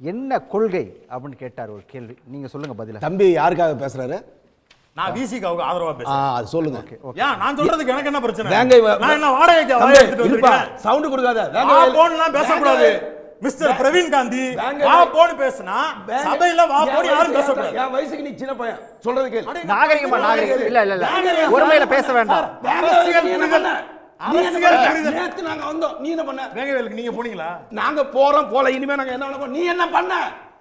என்ன கொள்கை அப்படின்னு கேட்டார் ஒரு கேள்வி. நீங்க சொல்லுங்க பதில. தம்பி யாருக்காக பேசுறாரு? நான் விசிகாவுக்கு ஆதரவா பேசுறேன். அது சொல்லுங்க. ஏன் நான் சொல்றதுக்கு எனக்கு என்ன பிரச்சனை? வேங்கை நான் என்ன வாடகைக்கு தம்பி, வாடகை எடுத்துட்டு வந்திருக்கேன்? சவுண்ட் கொடுக்காத. வேங்கை. போன்லாம் பேசக்கூடாது வேங்கை. வயல். மிஸ்டர் பிரவீன் காந்தி வா. போன்னு பேசினா சபையில வா போன்னு யாரும் பேசக்கூடாது. என் வயசுக்கு நீ சின்ன பையன். சொல்றது கேளு. நாகரிகமா நாகரிகம். இல்ல இல்ல இல்ல. நாகரிகம் ஒருமையில. பேச வேண்டாம். நேத்து நாங்க வந்தோம் நீ என்ன பண்ண வேங்கவேலுக்கு நீங்க போனீங்களா நாங்க போறோம் போல இனிமே நாங்க என்ன பண்ண? நீ என்ன பண்ண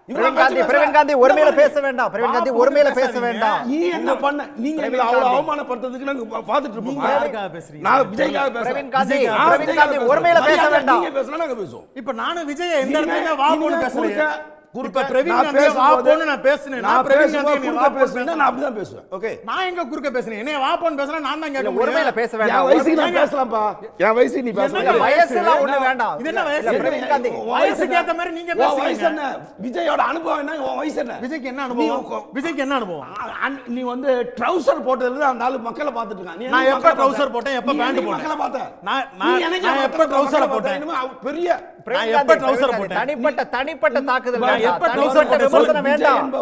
பிரவீன் காந்தி. ஒருமையில பேச? வேண்டாம் பிரவீன் காந்தி ஒருமையில பேச. வேண்டாம் நீ என்ன பண்ண நீங்க எங்களை அவ்வளவு. அவமானப்படுத்துறதுக்கு நாங்க பா- பார்த்துட்டு இருப்போம் நீங்க யாருக்காக பேசுறீங்க? நான் விஜய்க்காக பேசுறேன் பிரவீன் காந்தி, பிரவீன். ஒருமையில பேச வேண்டாம். நீங்க பேசுனா நாங்க பேசுவோம் இப்ப நானும் விஜய் எந்த இடத்துல வா இனிமே போன்னு பேசலையே குறுக்க- பிரவீன் நான் காந்தி வா போன்னு நான் பேசினேன். நான் பிரவீன் பேசும்போது காந்தி நீ வா பேசுனேன். நான் அப்படிதான் பேசுவேன். ஓகே. நான் எங்க குறுக்க பேசுனேன்? என்னைய வா போன்னு பேசுனா நான் தான் கேட்க ஒருமையில பேச என் வேண்டாம். வயசுக்கு நான் ஏங்க? பேசலாம்ப்பா. என் வயசுக்கு நீ பேசலாம் வயசுலாம் ஒண்ணு வேண்டாம். இது என்ன வயசு? பிரவீன் காந்தி வயசுக்கு என்ன? ஏத்த மாதிரி நீங்க உன் பேசுறீங்க. வயசு என்ன? விஜயோட அனுபவம் என்ன? உன் வயசு என்ன? விஜய்க்கு என்ன அனுபவம்? விஜய்க்கு என்ன அனுபவம்? நீ வந்து ட்ரவுசர் போட்டதுல அந்த ஆளு மக்களை பார்த்துட்டு இருக்கான். நான் எப்ப பார்த்த? போட்டேன், எப்ப என்னைக்கு போட்டேன்? மக்களை பார்த்த? நான்- நான்- எப்ப பார்த்த? போட்டேன்? பெரிய நான் எப்ப காந்தி, போட்டேன்? தனிப்பட்ட தனிப்பட்ட தாக்குதல் எப்ப தனிப்பட்ட போட்டேன்? வேண்டாம்.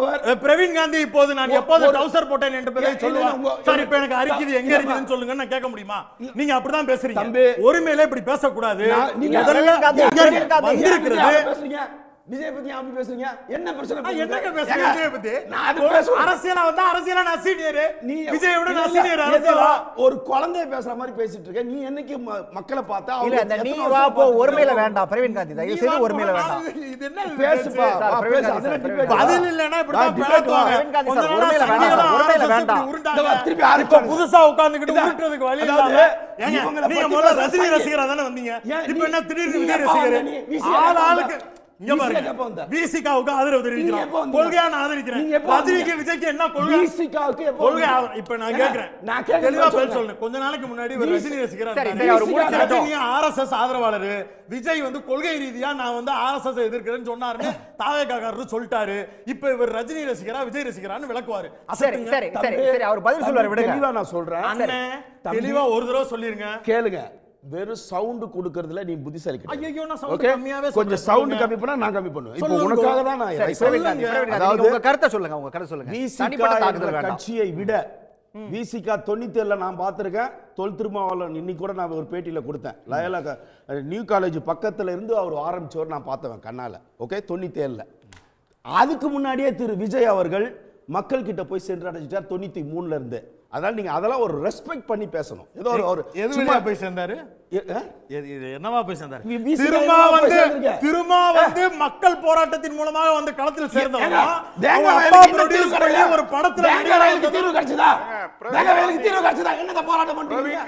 பிரவீன் காந்தி இப்போது நான் எப்போது ஒரு- டவுசர் போட்டேன் என்று இல்ல, சொல்லுவா இல்ல, உங்க- சார் இப்ப எனக்கு அரிக்குது. எங்க இருக்குதுன்னு சொல்லுங்க. நான் கேட்க முடியுமா? நீங்க அப்படிதான் பேசுறீங்க. தம்பி. ஒருமையில இப்படி பேசக்கூடாது. முதல்ல வந்திருக்கிறது. விஜய் பேசுறீங்க பத்தி அப்படி பேசுறீங்க என்ன பிரச்சனை என்னங்க பேசுறேன் விஜயை பத்தி நான் அது பேசுறேன் அரசியலா வந்தா அரசியலா நான் சீனியர் நீ விஜயை விட நான் சீனியர் அரசியலா ஒரு குழந்தைய பேசுற மாதிரி பேசிட்டு இருக்க நீ என்னைக்கு மக்களை பார்த்தா இல்ல இந்த நீ வா போ ஒருமையில? வேண்டாம் பிரவீன் காந்தி தயவு செய்து ஒருமையில வேண்டாம் இது என்ன பேசுப்பா பிரவீன். காந்தி. பதில் இல்லைன்னா இப்படிதான் நான் debate பேசுவாங்க. பிரவீன் காந்தி சார், ஒருமையில வேண்டாம், ஒருமையில வேண்டாம். இப்படி திருப்பி ஆரம்பிச்சாங்க. புதுசா உட்கார்ந்துகிட்டு இதா- உருட்டுறதுக்கு வழி இல்லாம நீங்க முதல்ல ரஜினி. ரசிகரா தானே வந்தீங்க இப்ப என்ன திடீர்னு விஜய் ரசிகர் ஆள் ஆளுக்கு? இங்க பாருங்க? விசிகாவுக்கு ஆதரவு தெரிவிக்கிறோம்? கொள்கையா நான் ஆதரிக்கிறேன். ரஜினிக்கு? விஜய்க்கு என்ன கொள்கை? கொள்கை. இப்ப நான் கேக்குறேன். நான் கேக்குறது தெளிவா சொல்லுங்க. பதில் சொல்லுங்க கொஞ்ச நாளைக்கு முன்னாடி ஒரு ரஜினி ஆர்எஸ்எஸ் ஆதரவாளர். விஜய் வந்து கொள்கை ரீதியா நான் வந்து ஆர்எஸ்எஸ் எதிர்க்கிறேன்னு சொன்னாருன்னு தாவேக்காரர் சொல்லிட்டாரு. இப்ப இவர் ரஜினி ரசிகரா விஜய் ரசிகரான்னு விளக்குவாரு. சரி அவர் பதில் சொல்லுவாரு விடுங்க. தெளிவா நான் சொல்றேன். தெளிவா ஒரு தடவை சொல்லிருங்க. கேளுங்க. வெறும் சவுண்ட் கொடுக்கறதுல நீ புத்திசாலி. ஐயோ நான் சவுண்ட் Okay? கம்மியாவே கொஞ்சம். சவுண்ட். கம்மி பண்ணா நான் கம்மி பண்ணுவேன். இப்போ. உனக்காக தான் நான் அதாவது உங்க கருத்தை சொல்லுங்க உங்க கருத்தை சொல்லுங்க. விசிகா தனிப்பட்ட தாக்குதல் வேண்டாம். கட்சியை விட விசிகா தொண்ணூத்தி ஏழுல நான் பார்த்திருக்கேன். தொல் திருமாவளவன் இன்னைக்கு கூட நான் ஒரு பேட்டியில கொடுத்தேன். லயலா நியூ காலேஜ் பக்கத்துல இருந்து அவர் ஆரம்பிச்சவர் நான் பார்த்தவன் கண்ணால. ஓகே தொண்ணூத்தி ஏழுல அதுக்கு முன்னாடியே திரு விஜய் அவர்கள் மக்கள் கிட்ட போய் சென்றடைஞ்சிட்டார் தொண்ணூத்தி மூணுல இருந்து. அதனால நீங்க அதெல்லாம் ஒரு ரெஸ்பெக்ட் பண்ணி பேசணும். ஏதோ ஒரு ஒரு எது சும்மா வழியா போய் சேர்ந்தாரு? என்னவா போய் சேர்ந்தாரு? திருமா வந்து? திருமா வந்து மக்கள் போராட்டத்தின் மூலமாக வந்து களத்தில் சேர்ந்தவங்க. ஒரு படத்துல. தீர்வு கிடைச்சதா? தீர்வு கிடைச்சதா? என்னங்க போராட்டம் பண்றீங்க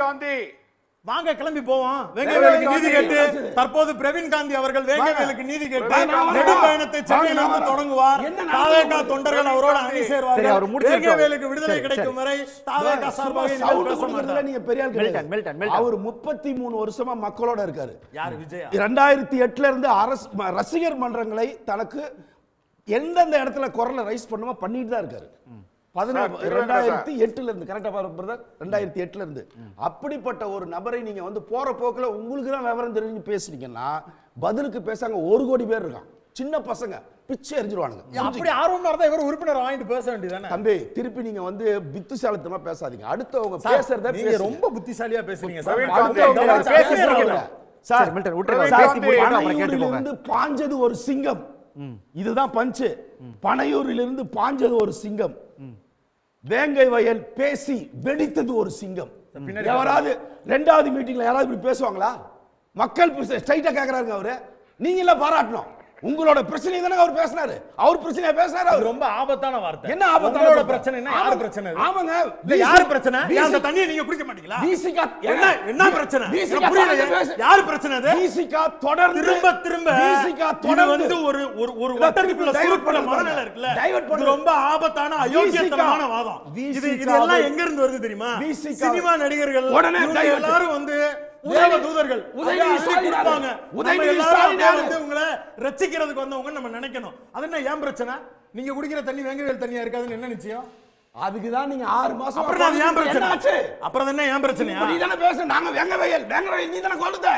வாங்க கிளம்பி போவோம் வேங்கவேலுக்கு நீதி கேட்டு. தற்போது பிரவீன் காந்தி அவர்கள் வேங்கவேலுக்கு நீதி கேட்டு வாங்க, நான் வரேன். நெடும் பயணத்தை வாங்க, சென்னையிலிருந்து. தொடங்குவார்? தாவேகா தொண்டர்கள் அவரோட அணி சேர்வார்கள். வேங்கவேலுக்கு விடுதலை கிடைக்கும் வரை தாவேகா சார்பாக நீங்க பெரிய ஆள் கிடையாது. Milton, Milton. அவர் முப்பத்தி மூணு வருஷமா மக்களோட இருக்காரு யார் விஜயா இரண்டாயிரத்தி எட்டுல இருந்து அரசு ரசிகர் மன்றங்களை தனக்கு எந்தெந்த இடத்துல குரலை ரைஸ் பண்ணுமோ பண்ணிட்டு தான் இருக்காரு ரெண்டாயிரத்தி எட்டுல இருந்து கரெக்டா பிரதர் ரெண்டாயிரத்தி எட்டுல இருந்து. அப்படிப்பட்ட ஒரு நபரை நீங்க வந்து போற போக்குல உங்களுக்கு தான் விவரம் தெரிஞ்சு பேசுனீங்கன்னா பதிலுக்கு பேசாங்க ஒரு கோடி பேர் இருக்கான் சின்ன பசங்க பிச்சை எரிஞ்சிருவானுங்க. அப்படி ஆர்வமா இருந்தா இவர் உறுப்பினர் வாங்கிட்டு பேச வேண்டியதானே தம்பி திருப்பி நீங்க வந்து புத்திசாலித்தனமா பேசாதீங்க. அடுத்தவங்க சார், பேசுறத நீங்க. ரொம்ப புத்திசாலியா பேசுறீங்க சார். பாஞ்சது ஒரு சிங்கம். இதுதான் பஞ்சு. பனையூரில் இருந்து பாஞ்சது ஒரு சிங்கம். வேங்கை வயல் பேசி வெடித்தது ஒரு சிங்கம். யாராவது ரெண்டாவது மீட்டிங்ல யாராவது இப்படி பேசுவாங்களா? மக்கள் ஸ்ட்ரைட்டா கேக்குறாருங்க அவரு. நீங்க பாராட்டணும். உங்களோட பிரச்சனை தானே அவர் பேசினாரு அவர் பிரச்சனையா பேசினாரு அவர் ரொம்ப ஆபத்தான வார்த்தை என்ன ஆபத்தான? பிரச்சனைனா யார். பிரச்சனை? ஆமாங்க. இல்ல யார் பிரச்சனை அந்த தண்ணியை நீங்க குடிக்க மாட்டீங்களா விசிகா என்ன என்ன பிரச்சனை. யார் பிரச்சனை அது விசிகா தொடர்ந்து திரும்ப திரும்ப விசிகா தொடர்ந்து வந்து ஒரு ஒரு ஒரு வட்டத்துக்குள்ள சுருக்குற. மனநிலை இருக்குல்ல பண்ணுங்க. ரொம்ப ஆபத்தான அயோக்கியத்தனமான வாதம் இது இது VCK எல்லாம் எங்க இருந்து வருது தெரியுமா சினிமா நடிகர்கள் உடனே. எல்லாரும் வந்து உதவ தூதர்கள் உதயநிதி ஸ்டாலின் உதயநிதி ஸ்டாலின்? வந்து உங்களை ரட்சிக்கிறதுக்கு வந்தவங்க நம்ம நினைக்கணும். அது என்ன ஏன் பிரச்சனை? நீங்க குடிக்கிற தண்ணி வெங்கவேல் தண்ணியா இருக்காதுன்னு என்ன நிச்சயம்? அதுக்கு தான் நீங்க ஆறு மாசம் அப்புறம் ஏன் பிரச்சனை? அப்புறம் என்ன ஏன் பிரச்சனையா? நீ தானே பேச நாங்க வெங்க வயல் வெங்க வயல் நீ தானே கொள்ளுத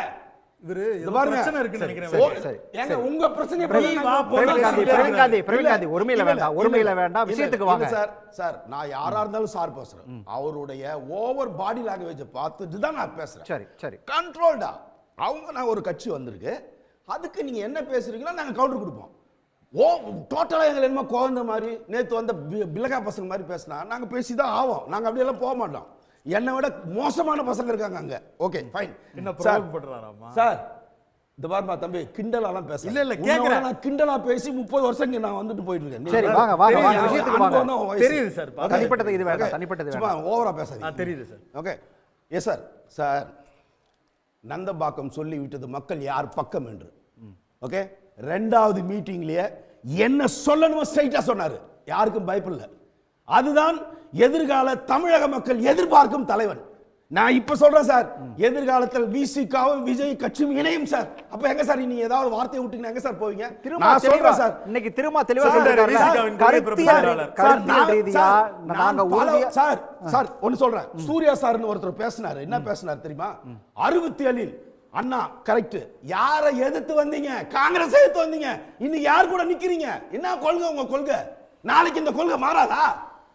அவருடைய ஓவர் பாடி லாங்குவேஜ் பார்த்துட்டு தான் நான் பேசுறேன். சரி சரி. கண்ட்ரோல்டா. அவங்க நான் ஒரு கட்சி வந்திருக்கு. அதுக்கு நீங்க என்ன பேசுறீங்களோ நாங்க கவுண்டர் கொடுப்போம். ஓ டோட்டலா எங்களை என்னமோ குழந்த மாதிரி நேத்து வந்த பி- பிளகா பசங்க மாதிரி பேசினா நாங்க பேசி தான் ஆவோம். நாங்க அப்படியெல்லாம் போக மாட்டோம். என்னை விட மோசமான பசங்க இருக்காங்க அங்க. ஓகே ஃபைன் என்ன? சார் இந்த பாருமா தம்பி கிண்டலாலாம் பேச இல்ல, இல்ல, கேக்குறேன். நான் கிண்டலா பேசி முப்பது வருஷம் இங்க நான் வந்துட்டு போயிட்டு இருக்கேன் சரி, வாங்க, வாங்க, தெரியுது, வாங்க, விஷயத்துக்கு வாங்க. தெரியுது சார். தனிப்பட்டது இது வேண்டாம். தனிப்பட்டது சும்மா ஓவரா ஆ, பேசாதீங்க. தெரியுது sir okay yes sir sir Nandapakkam சொல்லி விட்டது மக்கள் யார் பக்கம் என்று. ஓகே ரெண்டாவது மீட்டிங்லயே என்ன சொல்லணுமோ ஸ்ட்ரைட்டா சொன்னாரு. யாருக்கும் பயப்படல அதுதான் எதிர்கால தமிழக மக்கள் எதிர்பார்க்கும் தலைவன். நான் இப்ப சொல்றேன் சார் எதிர்காலத்தில் விசிகாவும் விஜய் கட்சியும் இணையும் சார். அப்ப எங்க சார் நீங்க ஏதாவது வார்த்தையை விட்டீங்கன்னா எங்க சார் போவீங்க? திரும்ப சொல்றேன் சார். இன்னைக்கு திரும்ப தெளிவா உறுதியா சார் சார் ஒன்னு சொல்றேன். சூர்யா சார்னு ஒருத்தர் பேசினாரு. என்ன பேசினார் தெரியுமா? அறுபத்தி ஏழில் அண்ணா கரெக்ட் யாரை எதிர்த்து வந்தீங்க? காங்கிரஸ் எதிர்த்து வந்தீங்க? இன்னைக்கு யார் கூட நிக்கிறீங்க? என்ன கொள்கை உங்க கொள்கை? நாளைக்கு இந்த கொள்கை மாறாதா?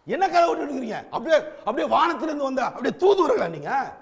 என்ன கதை விட்டு இருக்கிறீங்க? அப்படியே அப்படியே வானத்திலிருந்து வந்த அப்படியே தூதுவர்களா நீங்க?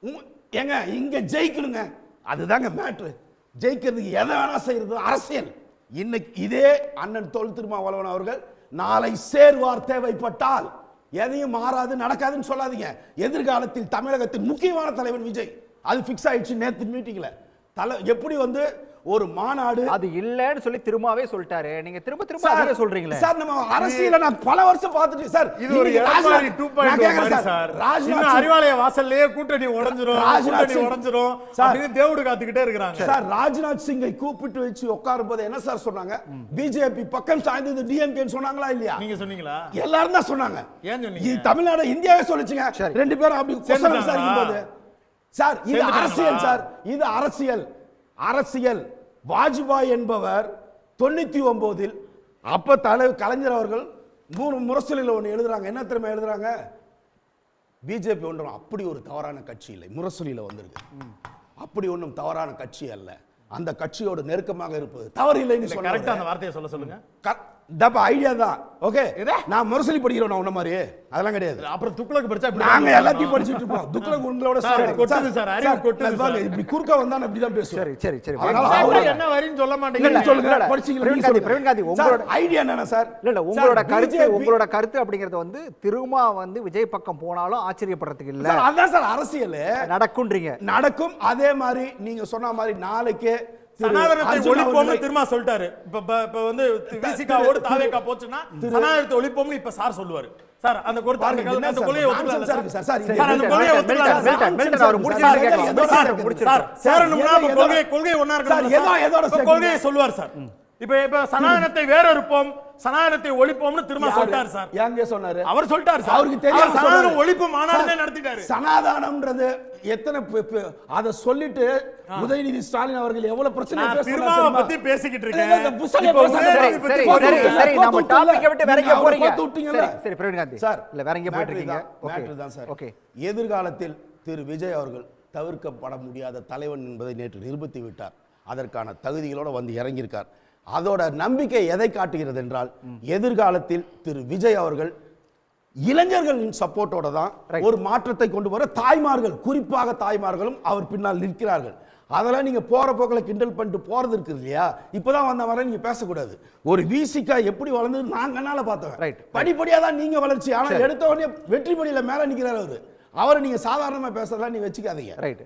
உங்க- ஏங்க இங்க ஜெயிக்கணுங்க. அதுதாங்க மேட்ரு ஜெயிக்கிறதுக்கு எதை வேணா செய்யறது அரசியல். இன்னைக்கு இதே அண்ணன் தொல் திருமாவளவன் அவர்கள் நாளை சேர்வார் தேவைப்பட்டால் எதையும் மாறாது நடக்காதுன்னு சொல்லாதீங்க. எதிர்காலத்தில் தமிழகத்தின் முக்கியமான தலைவன் விஜய். அது ஃபிக்ஸ் ஆயிடுச்சு நேற்று மீட்டிங்ல தலை எப்படி வந்து ஒரு மாநாடு. அது இல்லன்னு சொல்லி திரும்பவே சொல்லிட்டாரு. நீங்க திரும்ப திரும்ப அதே சொல்றீங்களே. சார் நம்ம அரசியல நான் பல வருஷம் பார்த்துட்டு சார் இது ஒரு எடப்பாடி ராஜ்நாத்- 2.0 நான் கேட்கிறேன் மாதிரி சார். ராஜ்நாத் அறிவாலய வாசல்லையே கூட்டணி உடைஞ்சிரும் ராஜ்நாத் கூட்டணி. உடைஞ்சிரும் சார். அப்படின்னு தேவடு காத்துக்கிட்டே இருக்கிறாங்க. சார் ராஜ்நாத் சிங்கை கூப்பிட்டு வச்சு உட்காரும் போது என்ன சார் சொன்னாங்க? பிஜேபி பக்கம் சாய்ந்தது டிஎம்கே சொன்னாங்களா இல்லையா? நீங்க சொன்னீங்களா? எல்லாரும் தான் சொன்னாங்க. ஏன் சொன்னீங்க? தமிழ்நாடு இந்தியாவே சொல்லுச்சுங்க. ரெண்டு பேரும் அப்படி சார் இது? அரசியல் சார். இது அரசியல். அரசியல் வாஜ்பாய் என்பவர் தொண்ணூத்தி ஒன்பதில் அப்ப தலைவர் கலைஞர் அவர்கள் மூணு முரசொலியில் ஒன்று எழுதுறாங்க. என்ன தெரியுமா எழுதுறாங்க? பிஜேபி ஒன்றும் அப்படி ஒரு தவறான கட்சி இல்லை. முரசொலியில் வந்திருக்கு. அப்படி ஒன்றும் தவறான கட்சி அல்ல. அந்த கட்சியோடு நெருக்கமாக இருப்பது தவறு இல்லைன்னு கரெக்டா சொன்னாங்க அந்த வார்த்தையை சொல்ல சொல்லுங்க. தப்ப ஐடியா தான். ஓகே? நான் முரசொலி படிக்கிறோம் நான் உன்ன மாதிரி அதெல்லாம் கிடையாது. அப்புறம் துக்ளக்கு படிச்சா இப்படி நாங்க தான் எல்லாத்தையும் படிச்சுட்டு இருப்போம். துக்ளக் உங்களோட சார், கொட்டுது சார், அறிவு கொட்டுது. இப்படி குறுக்க வந்தா நான் இப்படிதான் பேசுவேன். சரி சரி சரி. அவரு- என்ன வரின்னு சொல்ல மாட்டீங்க. சொல்லுங்க. இல்ல, படிச்சீங்களா பிரவீன் காந்தி. பிரவீன் காந்தி, உங்களோட- ஐடியா என்னன்னா சார்? இல்ல இல்ல உங்களோட கருத்து உங்களோட கருத்து அப்படிங்கறது வந்து திரும்ப வந்து விஜய் பக்கம் போனாலும் ஆச்சரியப்படுறதுக்கு இல்ல. அதான் சார் அரசியல். நடக்கும்ன்றீங்க. நடக்கும். அதே மாதிரி நீங்க சொன்ன மாதிரி நாளைக்கு சனாதனத்தை ஒழிப்போம்னு திரும்ப சொல்லிட்டாரு. இப்ப இப்ப- வந்து விசிகாவோடு தாவேக்கா போச்சுன்னா சனாதனத்தை ஒழிப்போம்னு இப்ப சார் சொல்லுவாரு. சார் அந்த கொடுத்த அந்த பாருங்க, கல்- என்ன அந்த சார், சார் இருக்கு சார். சார், சார், அந்த சார்? மில்டன் அவர் முடிச்சிருக்காரு சார், முடிச்சிருக்காரு, சார். சார் கொள்கை கொள்கை ஒண்ணா சார், ஏதோ- இப்ப சேர்க்கணும். கொள்கையை சொல்லுவார் சார். இப்ப இப்ப சனாதனத்தை வேற இருப்போம் சனாதனத்தை ஒழிப்போம்னு திரும்ப சொல்லிட்டாரு சார். எங்க சொன்னாரு? அவர் சொல்லிட்டாரு சார். அவருக்கு தெரியாம சனாதன. ஒழிப்பு மாநாடுனே சார், நடத்திட்டாரு. சனாதானம்ன்றது எத்தனை அத சொல்லிட்டு உதயநிதி ஸ்டாலின் அவர்கள் எவ்வளவு பிரச்சனை திருமாவை? பத்தி பேசிக்கிட்டு இருக்கேன். சரி இல்ல வேற எங்க போயிட்டு இருக்கீங்க? ஓகே எதிர்காலத்தில் திரு விஜய் அவர்கள் தவிர்க்கப்பட முடியாத தலைவன் என்பதை நேற்று நிரூபித்து விட்டார். அதற்கான தகுதிகளோட வந்து இறங்கியிருக்கார். அதோட நம்பிக்கை எதை காட்டுகிறது என்றால் எதிர்காலத்தில் திரு விஜய் அவர்கள் இளைஞர்களின் சப்போர்ட்டோட தான். ஒரு மாற்றத்தை கொண்டு வர தாய்மார்கள் குறிப்பாக தாய்மார்களும் அவர் பின்னால் நிற்கிறார்கள். அதெல்லாம் நீங்க போற போக்கில் கிண்டல் பண்ணிட்டு போறது இருக்கு இல்லையா? இப்பதான் வந்த வர நீங்க பேசக்கூடாது. ஒரு விசிகா எப்படி வளர்ந்தது நான் கண்ணால பார்த்தேன். Right. படிப்படியா தான் நீங்க வளர்ச்சி. ஆனா சரி. எடுத்த உடனே வெற்றி படியில மேல நிக்கிறாரு அவரு. அவரை நீங்க சாதாரணமா பேசுறதெல்லாம் நீ வச்சுக்காதீங்க. ரைட்